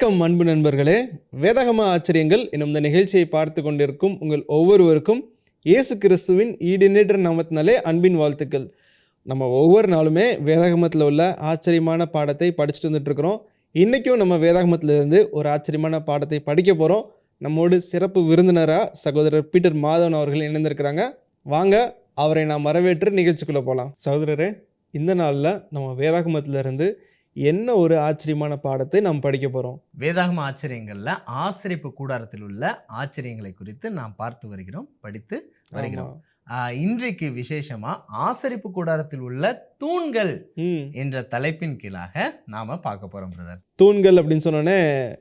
வணக்கம் அன்பு நண்பர்களே. வேதகம ஆச்சரியங்கள் என்னும் இந்த நிகழ்ச்சியை பார்த்து கொண்டிருக்கும் உங்கள் ஒவ்வொருவருக்கும் இயேசு கிறிஸ்துவின் ஈடுநேற்ற நாமத்தினாலே அன்பின் வாழ்த்துக்கள். நம்ம ஒவ்வொரு நாளுமே வேதகமத்தில் உள்ள ஆச்சரியமான பாடத்தை படிச்சுட்டு வந்துட்டுருக்குறோம். இன்றைக்கும் நம்ம வேதாகமத்துல இருந்து ஒரு ஆச்சரியமான பாடத்தை படிக்க போகிறோம் நம்மோடு சிறப்பு விருந்தினராக சகோதரர் பீட்டர் மாதவன் அவர்கள் இணைந்திருக்கிறாங்க. வாங்க அவரை நாம் வரவேற்று நிகழ்ச்சிக்குள்ளே போகலாம் சகோதரரே இந்த நாளில் நம்ம வேதாகமத்திலிருந்து இருந்து என்ன ஒரு ஆச்சரியமான பாடத்தை நாம் படிக்க போகிறோம் வேதாகம ஆச்சரியங்கள்ல ஆசிரியப்பு கூடாரத்தில் உள்ள ஆச்சரியங்களை குறித்து நாம் பார்த்து வருகிறோம் படித்து வருகிறோம். இன்றைக்கு விசேஷமா ஆசரிப்பு கூடாரத்தில் உள்ள தூண்கள் என்ற தலைப்பின் கீழாக நாம பார்க்க போறோம் பிரதர். தூண்கள் அப்படின்னு சொன்னோன்னே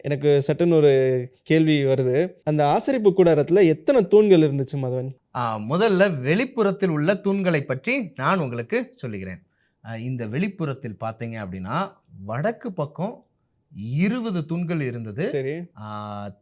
எனக்கு சட்டுன்னு ஒரு கேள்வி வருது. அந்த ஆசரிப்பு கூடாரத்தில் எத்தனை தூண்கள் இருந்துச்சு மதவன்? முதல்ல வெளிப்புறத்தில் உள்ள தூண்களை பற்றி நான் உங்களுக்கு சொல்லுகிறேன். இந்த வெளிப்புறத்தில் பார்த்தீங்க அப்படின்னா வடக்கு பக்கம் இருபது தூண்கள் இருந்தது.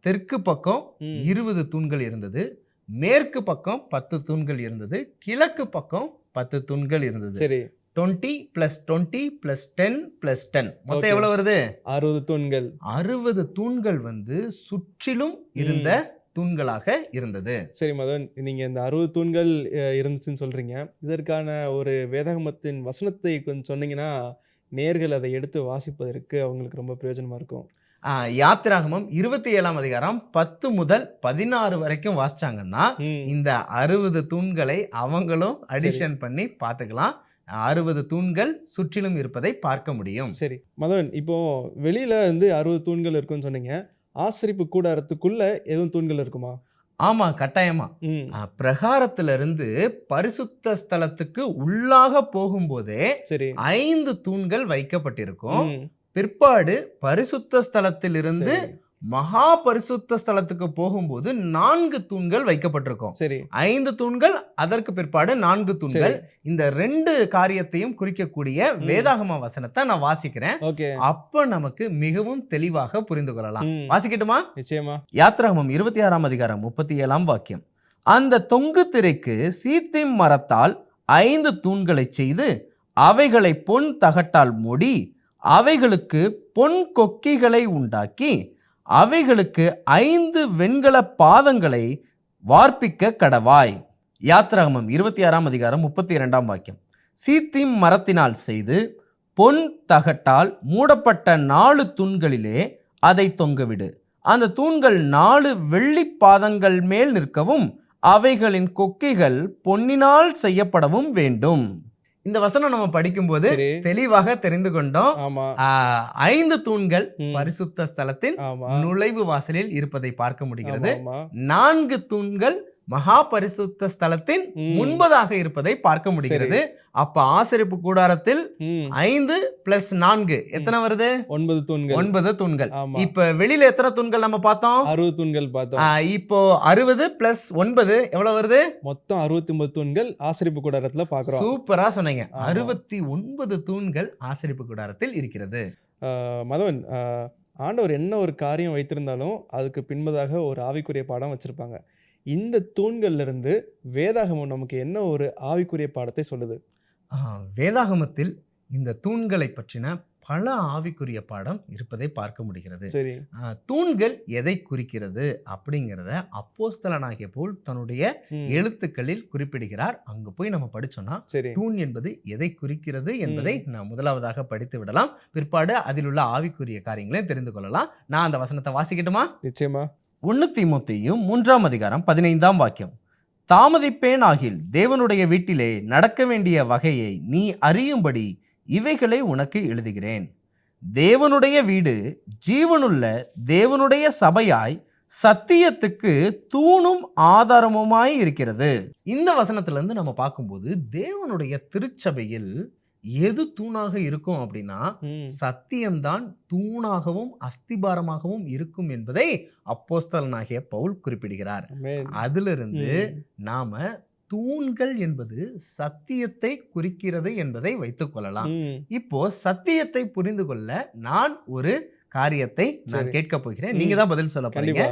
தெற்கு பக்கம். இருபது தூண்கள் இருந்தது. மேற்கு பக்கம் பத்து தூண்கள் இருந்தது. கிழக்கு பக்கம் பத்து தூண்கள் இருந்தது. சரி. Twenty plus twenty plus ten plus ten. மொத்தம். எவ்வளவு வருது? அறுபது தூண்கள். அறுபது தூண்கள் வந்து சுற்றிலும் இருந்த தூண்களாக இருந்தது. சரி மதன் நீங்கள் இந்த அறுபது தூண்கள் இருந்துச்சுன்னு சொல்கிறீங்க இதற்கான ஒரு வேதாகமத்தின் வசனத்தை கொஞ்சம் சொன்னீங்கன்னா நேர்கள் அதை எடுத்து வாசிப்பதற்கு அவங்களுக்கு ரொம்ப பிரயோஜனமாக இருக்கும். யாத்திராகமம் இருபத்தி ஏழாம் அதிகாரம் பத்து முதல் பதினாறு வரைக்கும் வாசிச்சாங்கன்னா இந்த அறுபது தூண்களை அவங்களும் அடிஷன் பண்ணி பார்த்துக்கலாம். அறுபது தூண்கள் சுற்றிலும் இருப்பதை பார்க்க முடியும். சரி. மதன் இப்போ வெளியில் வந்து அறுபது தூண்கள் இருக்குன்னு சொன்னீங்க. ஆசரிப்பு கூடாரத்துக்குள்ள எதுவும் தூண்கள் இருக்குமா? ஆமா கட்டாயமா. பிரகாரத்துல இருந்து பரிசுத்த ஸ்தலத்துக்கு உள்ளாக போகும்போதே சரி. ஐந்து தூண்கள் வைக்கப்பட்டிருக்கும். பிற்பாடு பரிசுத்த ஸ்தலத்தில் இருந்து சரி. மகா பரிசுத்த ஸ்தலத்துக்கு போகும்போது நான்கு தூண்கள் வைக்கப்பட்டிருக்கும். சரி. ஐந்து தூண்கள் அதற்கு பிற்பாடு நான்கு தூண்கள். இந்த ரெண்டு காரியத்தையும் குறிக்கக்கூடிய வேதாகம வசனத்தை நான் வாசிக்கிறேன். அப்ப நமக்கு மிகவும் தெளிவாக புரிந்து கொள்ளலாம். வாசிக்கட்டுமா? நிச்சயமா. யாத்ராகமம் இருபத்தி ஆறாம் அதிகாரம் முப்பத்தி ஏழாம் வாக்கியம். அந்த தொங்கு திரைக்கு சீத்திம் மரத்தால் ஐந்து தூண்களைச் செய்து அவைகளை பொன் தகட்டால் மூடி அவைகளுக்கு பொன் கொக்கிகளை உண்டாக்கி அவைகளுக்கு ஐந்து வெண்கல பாதங்களை வார்ப்பிக்க கடவாய். யாத்ராகமம் இருபத்தி ஆறாம் அதிகாரம் முப்பத்தி இரண்டாம் வாக்கியம். சீத்திம் மரத்தினால் செய்து பொன் தகட்டால் மூடப்பட்ட நாலு தூண்களிலே அதை தொங்கவிடு. அந்த தூண்கள் நாலு வெள்ளி பாதங்கள் மேல் நிற்கவும் அவைகளின் கொக்கிகள் பொன்னினால் செய்யப்படவும் வேண்டும். இந்த வசனம் நம்ம படிக்கும்போது தெளிவாக தெரிந்து கொண்டோம். ஐந்து தூண்கள் பரிசுத்த ஸ்தலத்தின் நுழைவு வாசலில் இருப்பதை பார்க்க முடிகிறது. நான்கு தூண்கள் மகா பரிசுத்த ஸ்தலத்தின் முன்பதாக இருப்பதை பார்க்க முடிகிறது. அப்ப ஆசரிப்பு கூடாரத்தில் ஐந்து பிளஸ் நான்கு. எத்தனை வருது? ஒன்பது தூண்கள். ஒன்பது தூண்கள். இப்ப வெளியில எத்தனை தூண்கள் நம்ம பார்த்தோம்? அறுபது தூண்கள் பார்த்தோம். இப்போ அறுபது பிளஸ் ஒன்பது எவ்வளவு வருது? மொத்தம் அறுபத்தி ஒன்பது தூண்கள் ஆசரிப்பு கூடாரத்துல பாக்குறோம் சூப்பரா சொன்னீங்க. அறுபத்தி ஒன்பது தூண்கள் ஆசரிப்பு கூடாரத்தில் இருக்கிறது. மதவன் ஆண்டவர் என்ன ஒரு காரியம் வைத்திருந்தாலும் அதுக்கு பின்பதாக ஒரு ஆவிக்குரிய பாடம் வச்சிருப்பாங்க. இந்த தூண்கள்ல இருந்து வேதாகமம் நமக்கு என்ன ஒரு ஆவிக்குரிய பாடத்தை சொல்லுது? வேதாகமத்தில் இந்த தூண்களை பற்றின பல ஆவிக்குரிய பாடம் இருப்பதை பார்க்க முடிகிறது. சரி. தூண்கள் எதை குறிக்கிறது அப்படிங்கிறத அப்போஸ்தலனாகிய போல் தன்னுடைய எழுத்துக்களில் குறிப்பிடுகிறார். அங்க போய் நம்ம படிச்சோம்னா சரி. தூண் என்பது எதை குறிக்கிறது என்பதை நான் முதலாவதாக படித்து விடலாம். பிற்பாடு அதில் உள்ள ஆவிக்குரிய காரியங்களையும் தெரிந்து கொள்ளலாம். நான் அந்த வசனத்தை வாசிக்கட்டுமா? நிச்சயமா. ஒன்று திமுத்தையும் மூன்றாம் அதிகாரம் பதினைந்தாம் வாக்கியம். தாமதிப்பேன் ஆகில் தேவனுடைய வீட்டிலே நடக்க வேண்டிய வகையை நீ அறியும்படி இவைகளை உனக்கு எழுதுகிறேன். தேவனுடைய வீடு ஜீவனுள்ள தேவனுடைய சபையாய் சத்தியத்துக்கு தூணும் ஆதாரமுமாய் இருக்கிறது. இந்த வசனத்திலிருந்து நம்ம பார்க்கும்போது தேவனுடைய திருச்சபையில் எது தூணாக இருக்கும் அப்படின்னா சத்தியம்தான் தூணாகவும் அஸ்திபாரமாகவும் இருக்கும் என்பதை அப்போஸ்தலனாகிய பவுல் குறிப்பிடுகிறார். அதிலிருந்து நாம தூண்கள் என்பது சத்தியத்தை குறிக்கிறது என்பதை வைத்துக் கொள்ளலாம். இப்போ சத்தியத்தை புரிந்து கொள்ள நான் ஒரு காரியத்தை நான். கேட்க போகிறேன். நீங்க தான் பதில் சொல்ல போறீங்க.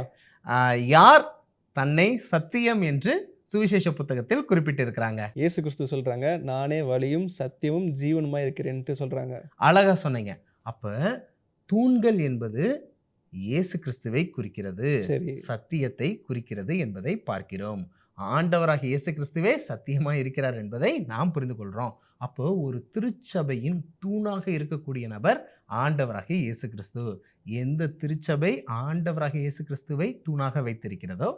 யார் தன்னை சத்தியம் என்று சுவிசேஷ புத்தகத்தில் குறிப்பிட்டிருக்கிறாங்க. இயேசு கிறிஸ்து சொல்றாங்க நானே வழியும் சத்தியமும் ஜீவனுமா இருக்கிறேன்ட்டு சொல்றாங்க. அழகா சொன்னீங்க. அப்ப தூண்கள் என்பது இயேசு கிறிஸ்துவை குறிக்கிறது. சத்தியத்தை குறிக்கிறது என்பதை பார்க்கிறோம். ஆண்டவராக இயேசு கிறிஸ்துவே சத்தியமாக இருக்கிறார் என்பதை நாம் புரிந்து கொள்கிறோம் அப்போ ஒரு திருச்சபையின் தூணாக இருக்கக்கூடிய நபர் ஆண்டவராக இயேசு கிறிஸ்து. எந்த திருச்சபை ஆண்டவராக இயேசு கிறிஸ்துவை தூணாக வைத்திருக்கிறதோ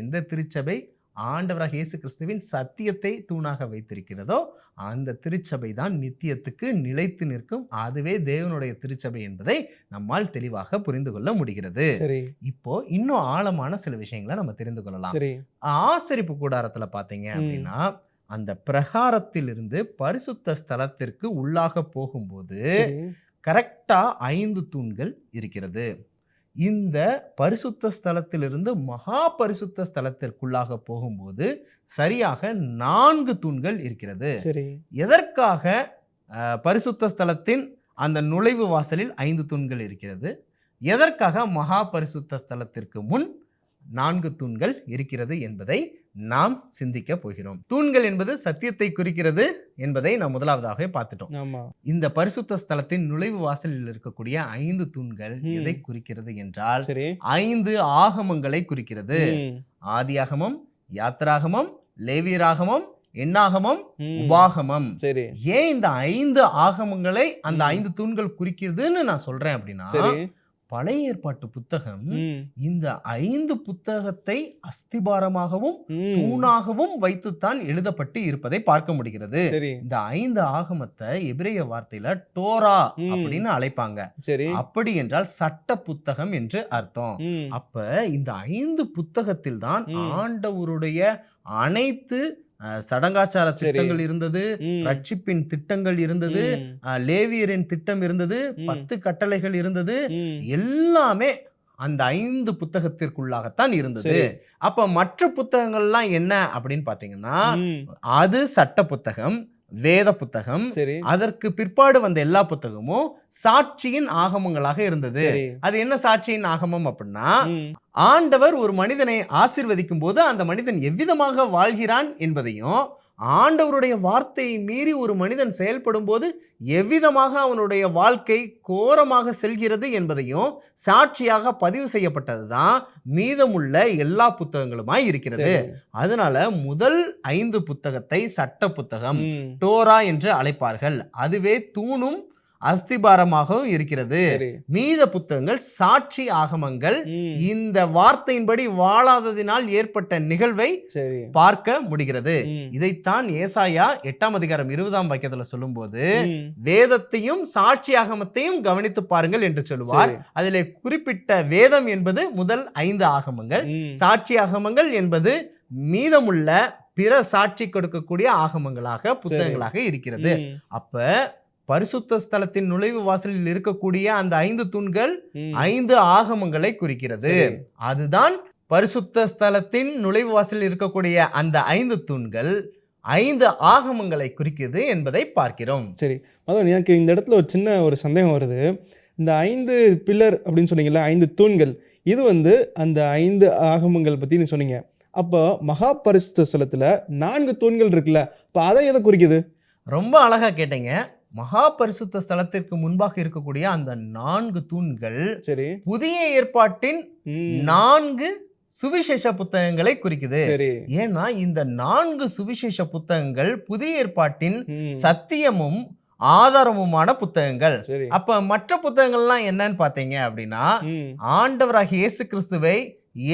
எந்த திருச்சபை ஆண்டவராக இயேசு கிறிஸ்துவின் சத்தியத்தை தூணாக வைத்திருக்கிறதோ அந்த திருச்சபை தான் நித்தியத்துக்கு நிலைத்து நிற்கும். அதுவே தேவனுடைய திருச்சபை என்பதை நம்மால் தெளிவாக புரிந்து கொள்ள முடிகிறது. இப்போ இன்னும் ஆழமான சில விஷயங்களை நம்ம தெரிந்து கொள்ளலாம். சரி. ஆசரிப்பு கூடாரத்துல பாத்தீங்க அப்படின்னா அந்த பிரகாரத்திலிருந்து பரிசுத்த ஸ்தலத்திற்கு உள்ளாக போகும்போது கரெக்டா ஐந்து தூண்கள் இருக்கிறது. இந்த பரிசுத்த ஸ்தலத்திலிருந்து மகா பரிசுத்த ஸ்தலத்திற்குள்ளாக போகும்போது சரியாக நான்கு தூண்கள் இருக்கிறது. எதற்காக பரிசுத்த ஸ்தலத்தின் அந்த நுழைவு வாசலில் ஐந்து தூண்கள் இருக்கிறது? எதற்காக மகா பரிசுத்த ஸ்தலத்திற்கு முன் நான்கு தூண்கள் இருக்கிறது என்பதை நாம் சிந்திக்க போகிறோம். தூண்கள் என்பது சத்தியத்தை குறிக்கிறது என்பதை நாம் முதலாவதாக பார்த்துட்டோம். இந்த பரிசுத்த ஸ்தலத்தின் நுழைவு வாசலில் இருக்கக்கூடிய ஐந்து தூண்கள். எதை குறிக்கிறது என்றால் ஐந்து ஆகமங்களை குறிக்கிறது. ஆதியாகமம் யாத்திராகமம் லேவியராகமம் எண்ணாகமம். உபாகமம். சரி. ஏன் இந்த ஐந்து ஆகமங்களை அந்த ஐந்து தூண்கள் குறிக்கிறதுன்னு நான் சொல்றேன் அப்படின்னா பழைய ஏற்பாட்டு புத்தகம் இந்த ஐந்து புத்தகத்தை அஸ்திபாரமாகவும். தூணாகவும் வைத்துத்தான் எழுதப்பட்டு இருப்பதை பார்க்க முடிகிறது. இந்த ஐந்து ஆகமத்தை எபிரேய வார்த்தையில டோரா. அப்படின்னு அழைப்பாங்க. அப்படி என்றால் சட்ட புத்தகம் என்று அர்த்தம். அப்ப இந்த ஐந்து புத்தகத்தில் தான். ஆண்டவருடைய அனைத்து சடங்காச்சார சரி. திட்டங்கள் இருந்தது ரட்சிப்பின் திட்டங்கள் இருந்தது லேவியரின் திட்டம் இருந்தது. பத்து கட்டளைகள் இருந்தது. எல்லாமே அந்த ஐந்து புத்தகத்திற்குள்ளாகத்தான் இருந்தது. அப்ப மற்ற புத்தகங்கள்லாம் என்ன அப்படின்னு பாத்தீங்கன்னா அது சட்ட புத்தகம் வேத புத்தகம். சரி. அதற்கு பிற்பாடு வந்த எல்லா புத்தகமும் சாட்சியின் ஆகமங்களாக இருந்தது. அது என்ன சாட்சியின் ஆகமம் அப்படின்னா ஆண்டவர் ஒரு மனிதனை ஆசீர்வதிக்கும் போது அந்த மனிதன் எவ்விதமாக வாழ்கிறான் என்பதையும் ஆண்டவருடைய வார்த்தையை மீறி ஒரு மனிதன் செயல்படும் போது எவ்விதமாக அவனுடைய வாழ்க்கை கோரமாக செல்கிறது என்பதையும் சாட்சியாக பதிவு செய்யப்பட்டதுதான் மீதமுள்ள எல்லா புத்தகங்களுமாய் இருக்கிறது. அதனால முதல் ஐந்து புத்தகத்தை சட்ட புத்தகம் டோரா என்று அழைப்பார்கள். அதுவே தூணும் அஸ்திபாரமாகவும் இருக்கிறது. மீத புத்தகங்கள் சாட்சி ஆகமங்கள். இந்த வார்த்தையின்படி வாழாததினால் ஏற்பட்ட நிகழ்வை பார்க்க முடிகிறது. இதைத்தான் ஏசாயா எட்டாம் அதிகாரம் இருபதாம் வாக்கியத்துல சொல்லும்போது ம், வேதத்தையும் சாட்சி ஆகமத்தையும் கவனித்து பாருங்கள் என்று சொல்லுவார். அதிலே குறிப்பிட்ட வேதம் என்பது முதல் ஐந்து ஆகமங்கள். சாட்சி ஆகமங்கள் என்பது மீதமுள்ள பிற சாட்சி கொடுக்கக்கூடிய ஆகமங்களாக புத்தகங்களாக இருக்கிறது. அப்ப பரிசுத்த ஸ்தலத்தின் நுழைவு வாசலில் இருக்கக்கூடிய அந்த ஐந்து தூண்கள். ஐந்து ஆகமங்களை குறிக்கிறது. அதுதான் பரிசுத்த ஸ்தலத்தின் நுழைவு வாசலில் இருக்கக்கூடிய அந்த ஐந்து தூண்கள் ஐந்து ஆகமங்களை குறிக்கிறது என்பதை பார்க்கிறோம். சரி. அதான் எனக்கு இந்த இடத்துல ஒரு சின்ன ஒரு சந்தேகம் வருது. இந்த ஐந்து பில்லர் அப்படின்னு சொன்னீங்கல்ல ஐந்து தூண்கள் இது வந்து அந்த ஐந்து ஆகமங்கள் பற்றி சொன்னீங்க. அப்போ மகா பரிசுத்த ஸ்தலத்தில் நான்கு தூண்கள் இருக்குல்ல இப்போ அதை எதை குறிக்குது? ரொம்ப அழகா கேட்டீங்க. மகா பரிசுத்த ஸ்தலத்திற்கு முன்பாக இருக்கக்கூடிய அந்த நான்கு தூண்கள் சரி. புதிய ஏற்பாட்டின் நான்கு சுவிசேஷ புத்தகங்களை குறிக்குது. ஏன்னா இந்த நான்கு சுவிசேஷ புத்தகங்கள் புதிய ஏற்பாட்டின் சத்தியமும் ஆதாரமுமான புத்தகங்கள். அப்ப மற்ற புத்தகங்கள்லாம் என்னன்னு பார்த்தீங்க அப்படின்னா ம், ஆண்டவராகிய இயேசு கிறிஸ்துவை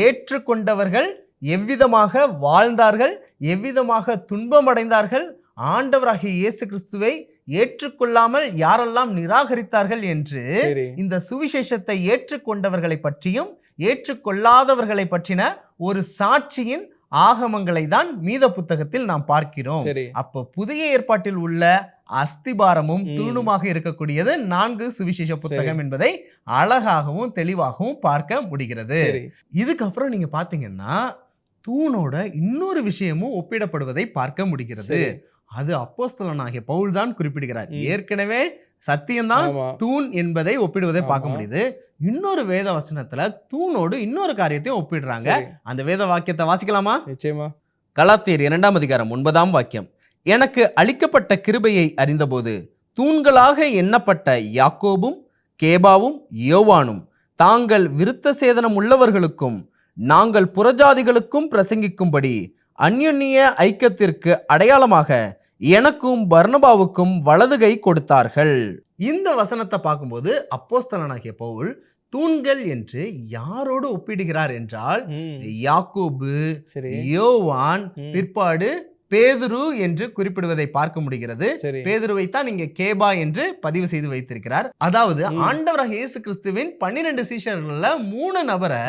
ஏற்றுக்கொண்டவர்கள் எவ்விதமாக வாழ்ந்தார்கள் எவ்விதமாக துன்பமடைந்தார்கள் ஆண்டவராகிய இயேசு கிறிஸ்துவை ஏற்றுக்கொள்ளாமல் யாரெல்லாம் நிராகரித்தார்கள் என்று இந்த சுவிசேஷத்தை ஏற்றுக்கொண்டவர்களை பற்றியும் ஏற்றுக்கொள்ளாதவர்களை பற்றின ஒரு சாட்சியின் ஆகமங்களை தான் மீத புத்தகத்தில் நாம் பார்க்கிறோம். அப்போ புதிய ஏற்பாட்டில் உள்ள அஸ்திபாரமும். தூணுமாக இருக்கக்கூடியது நான்கு சுவிசேஷ புத்தகம் என்பதை அழகாகவும் தெளிவாகவும் பார்க்க முடிகிறது. இதுக்கப்புறம் நீங்க பாத்தீங்கன்னா தூணோட இன்னொரு விஷயமும் ஒப்பிடப்படுவதை பார்க்க முடிகிறது. அது அப்போஸ்தலனாகிய பவுல் தான் குறிப்பிடுகிறார். ஏற்கனவே சத்தியம்தான் தூண் என்பதை ஒப்பிடுவதை பார்க்க. முடியுது. இன்னொரு வேத வசனத்துல தூணோடு இன்னொரு காரியத்தையும் ஒப்பிடுறாங்க. அந்த வேத வாக்கியத்தை வாசிக்கலாமா? நிச்சயமா. கலாத்தியர் இரண்டாம் அதிகாரம் ஒன்பதாம் வாக்கியம். எனக்கு அளிக்கப்பட்ட கிருபையை அறிந்தபோது தூண்களாக எண்ணப்பட்ட யாக்கோபும் கேபாவும் யோவானும் தாங்கள் விருத்த சேதனம் உள்ளவர்களுக்கும் நாங்கள் புறஜாதிகளுக்கும் பிரசங்கிக்கும்படி அந்யுன்னிய ஐக்கியத்திற்கு அடையாளமாக எனக்கும் பர்னபாவுக்கும் வலதுகை கொடுத்தார்கள். இந்த வசனத்தை பார்க்கும்போது அப்போஸ்தலனாகிய பவுல் தூண்கள் என்று யாரோடு ஒப்பிடுகிறார் என்றால் யாக்கோபு யோவான். பிற்பாடு பேதுரு என்று குறிப்பிடுவதை பார்க்க முடிகிறது. பேதுருவை தான் இங்க கேபா என்று பதிவு செய்து வைத்திருக்கிறார். அதாவது. ஆண்டவராக இயேசு கிறிஸ்துவின் பன்னிரண்டு சீஷர்கள்ல மூணு நபரை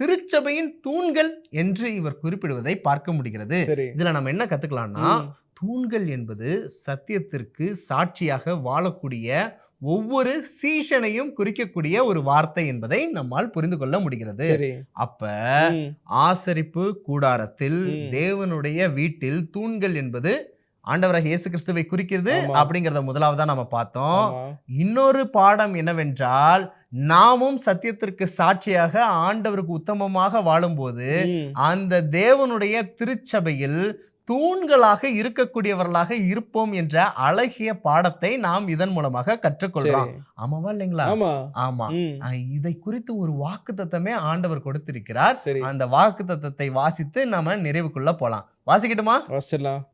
திருச்சபையின் தூண்கள் என்று இவர் குறிப்பிடுவதை பார்க்க முடிகிறது. இதுல நம்ம என்ன கத்துக்கலாம்னா தூண்கள் என்பது சத்தியத்திற்கு சாட்சியாக வாழக்கூடிய ஒவ்வொரு சீஷனையும் குறிக்கக்கூடிய ஒரு வார்த்தை என்பதை நம்மால் புரிந்து கொள்ள முடிகிறது அப்ப ஆசரிப்பு கூடாரத்தில். தேவனுடைய வீட்டில் தூண்கள் என்பது ஆண்டவராக இயேசு கிறிஸ்துவை குறிக்கிறது. அப்படிங்கறத முதலாவதா நம்ம பார்த்தோம். இன்னொரு பாடம் என்னவென்றால் நாமும் சத்தியத்திற்கு சாட்சியாக ஆண்டவருக்கு உத்தமமாக வாழும்போது அந்த தேவனுடைய திருச்சபையில் தூண்களாக இருக்கக்கூடியவர்களாக இருப்போம் என்ற அழகிய பாடத்தை நாம் இதன் மூலமாக கற்றுக்கொள்றோம். சரி. ஆமாவா இல்லைங்களா? ஆமா. இதை குறித்து ஒரு வாக்கு ஆண்டவர் கொடுத்திருக்கிறார். அந்த வாக்கு தத்தத்தை வாசித்து நாம நிறைவுக்குள்ள போலாம். வாசிக்கட்டுமா?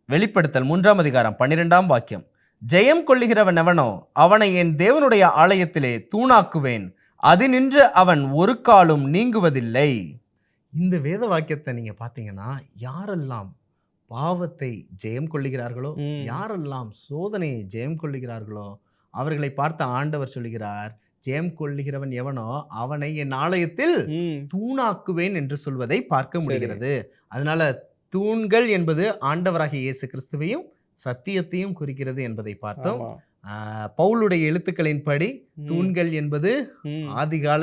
வெளிப்படுத்தல் மூன்றாம் அதிகாரம் பன்னிரெண்டாம் வாக்கியம். ஜெயம் கொள்ளுகிறவன் எவனோ அவனை என் தேவனுடைய ஆலயத்திலே தூணாக்குவேன். அது நின்று அவன் ஒரு காலும் நீங்குவதில்லை. இந்த வேத வாக்கியத்தை நீங்க பாத்தீங்கன்னா யாரெல்லாம் பாவத்தை ஜெயம் கொள்ளுகிறார்களோ. யாரெல்லாம் சோதனையை ஜெயம் கொள்ளுகிறார்களோ? அவர்களை பார்த்த ஆண்டவர் சொல்லுகிறார் ஜெயம் கொள்ளுகிறவன் எவனோ அவனை என் ஆலயத்தில் தூணாக்குவேன் என்று சொல்வதை பார்க்க. முடிகிறது. அதனால தூண்கள் என்பது ஆண்டவராகிய இயேசு கிறிஸ்துவையும் சத்தியத்தையும் குறிக்கிறது என்பதை பார்த்தோம். பவுலுடைய எழுத்துக்களின்படி ம், தூண்கள் என்பது ஆதிகால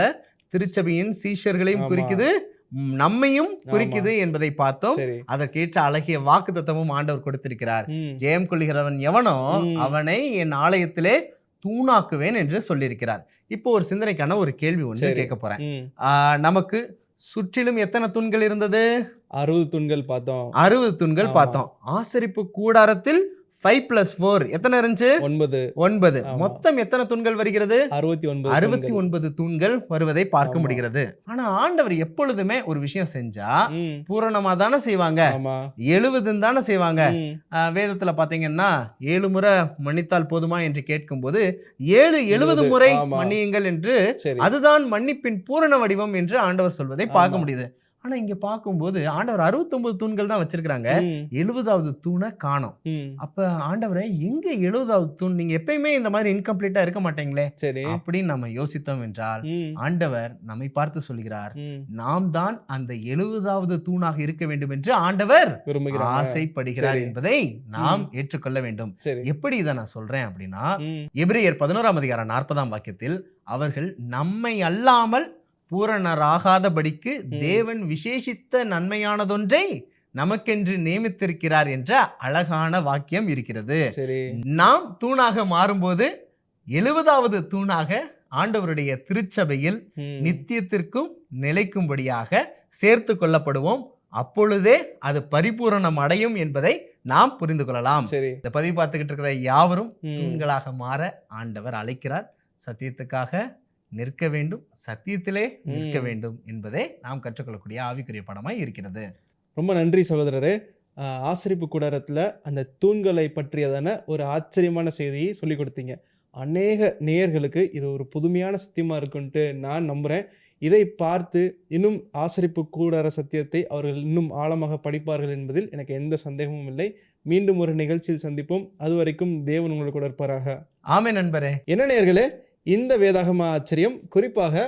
திருச்சபையின் சீஷர்களையும். குறிக்குது. நம்மையும் குறிக்குது என்பதை பார்த்தோம். அதற்கேற்ற அழகிய வாக்குத்தத்தமும் ஆண்டவர் கொடுத்திருக்கிறார். ஜெயம் கொள்ளுகிறவன் எவனோ. அவனை என் ஆலயத்திலே தூணாக்குவேன் என்று சொல்லியிருக்கிறார். இப்போ ஒரு சிந்தனைக்கான ஒரு கேள்வி ஒன்று. கேட்க போறேன். நமக்கு சுற்றிலும் எத்தனை தூண்கள் இருந்தது? அறுபது தூண்கள் பார்த்தோம். அறுபது தூண்கள். பார்த்தோம். ஆசரிப்பு கூடாரத்தில் ஃபைவ் பிளஸ் ஃபோர் எத்தனை இருந்துச்சு? ஒன்பது. ஒன்பது. மொத்தம் எத்தனை தூண்கள் வருகிறது? அறுபத்தி ஒன்பது அறுபத்தி தூண்கள். ஒன்பது தூண்கள் வருவதை பார்க்க. முடிகிறது. ஆனா ஆண்டவர் எப்பொழுதுமே ஒரு விஷயம் செஞ்சா பூரணமா தானே செய்வாங்க? எழுபதுன்னு தானே செய்வாங்க? வேதத்துல பாத்தீங்கன்னா ஏழு முறை மன்னித்தால் போதுமா என்று கேட்கும்போது ஏழு எழுபது முறை. மன்னியுங்கள் என்று அதுதான் மன்னிப்பின் பூரண வடிவம் என்று ஆண்டவர் சொல்வதை பார்க்க. முடியுது. ஆனா இங்க பார்க்கும்போது ஆண்டவர் 69 தூண்கள் தான் வச்சிருக்காங்க ம், எழுபதாவது தூணை காணோம். அப்ப ஆண்டவரே எங்க எழுபதாவது தூண்? நீங்க எப்பயுமே இந்த மாதிரி இன்கம்ப்ளீட்டா இருக்க மாட்டீங்களே? சரி. அப்படின்னு நம்ம யோசித்தோம் என்றால் ஆண்டவர் நம்மை பார்த்து சொல்கிறார் நாம் தான் அந்த எழுபதாவது தூணாக இருக்க வேண்டும் என்று ஆண்டவர் ஆசைப்படுகிறார். என்பதை நாம் ஏற்றுக்கொள்ள வேண்டும். எப்படி இதை நான் சொல்றேன் அப்படின்னா எபிரேயர் பதினோராம் அதிகாரம் நாற்பதாம் வாக்கியத்தில் அவர்கள் நம்மை அல்லாமல் பூரணராகாதபடிக்கு தேவன் விசேஷித்த நன்மையானதொன்றை நமக்கென்று நியமித்திருக்கிறார் என்ற அழகான வாக்கியம் இருக்கிறது. நாம் தூணாக மாறும்போது எழுபதாவது தூணாக ஆண்டவருடைய திருச்சபையில் நித்தியத்திற்கும் நிலைக்கும்படியாக சேர்த்து கொள்ளப்படுவோம். அப்பொழுதே அது பரிபூரணம் அடையும் என்பதை நாம் புரிந்து கொள்ளலாம். இந்த பதிவு பார்த்துக்கிட்டு இருக்கிற யாவரும் தூண்களாக மாற ஆண்டவர் அழைக்கிறார். சத்தியத்துக்காக நிற்க வேண்டும் சத்தியத்திலே நிற்க. வேண்டும் என்பதை நாம் கற்றுக்கொள்ளக்கூடிய ஆவிக்குரிய படமாய் இருக்கிறது. ரொம்ப நன்றி சகோதரரே. ஆசரிப்பு கூடாரத்தில் அந்த தூண்களை பற்றியதான ஒரு ஆச்சரியமான செய்தியை சொல்லி கொடுத்தீங்க. அநேக நேயர்களுக்கு இது ஒரு புதுமையான சத்தியமாக இருக்குன்ட்டு நான் நம்புகிறேன் இதை பார்த்து இன்னும் ஆசரிப்பு கூடார சத்தியத்தை அவர்கள் இன்னும் ஆழமாக படிப்பார்கள் என்பதில் எனக்கு எந்த சந்தேகமும் இல்லை. மீண்டும் ஒரு நிகழ்ச்சியில் சந்திப்போம். அதுவரைக்கும் தேவன் உங்களுக்கு இருப்பாராக. ஆமே நண்பரே. என்ன நேயர்களே இந்த வேதாகம ஆச்சரியம் குறிப்பாக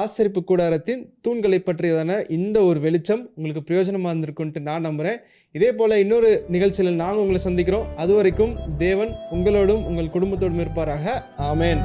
ஆசரிப்பு கூடாரத்தின் தூண்களை பற்றியதான இந்த ஒரு வெளிச்சம் உங்களுக்கு பிரயோஜனமாக இருந்திருக்குன்ட்டு நான் நம்புகிறேன் இதே போல் இன்னொரு நிகழ்ச்சியில் நாங்கள் உங்களை சந்திக்கிறோம். அது வரைக்கும் தேவன் உங்களோடும் உங்கள் குடும்பத்தோடும் இருப்பாராக. ஆமேன்.